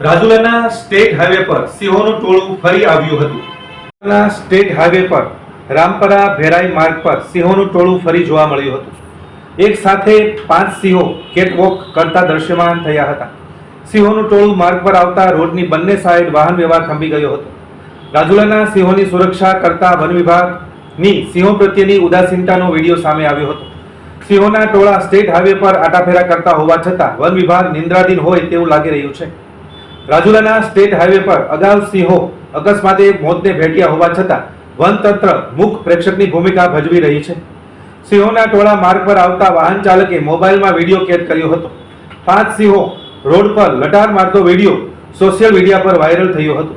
રાજુલાના state highway પર સિંહોનું ટોળું ફરી આવ્યું હતું. સ્ટેટ હાઈવે પર રામપરા ભેરાઈ માર્ગ પર સિંહોનું ટોળું ફરી જોવા મળ્યું હતું. એક સાથે પાંચ સિંહો કેટવોક કરતા દ્રશ્યમાન થયા હતા. સિંહોનું ટોળું માર્ગ પર આવતા રોડની બંને સાઈડ વાહન વ્યવહાર થંભી ગયો હતો. રાજુલાના સિંહોની સુરક્ષા કરતા વન વિભાગની સિંહો પ્રત્યેની ઉદાસીનતાનો વીડિયો સામે આવ્યો હતો. સિંહોના ટોળા સ્ટેટ હાઈવે પર આટાફેરા કરતા હોવા છતાં વન વિભાગ નિંદ્રાધીન હોય તેવું લાગી રહ્યું છે. રાજુલાના સ્ટેટ હાઈવે પર અગાઉ સિંહો અકસ્માતે મોતને ભેટ્યા હોવા છતાં વનતંત્ર મુખ પ્રેક્ષકની ભૂમિકા ભજવી રહી છે. સિંહોના ટોળા માર્ગ પર આવતા વાહન ચાલકે મોબાઈલમાં વીડિયો કેદ કર્યો હતો. પાંચ સિંહો રોડ પર લટાર મારતો વીડિયો સોશિયલ મીડિયા પર વાયરલ થયો હતો.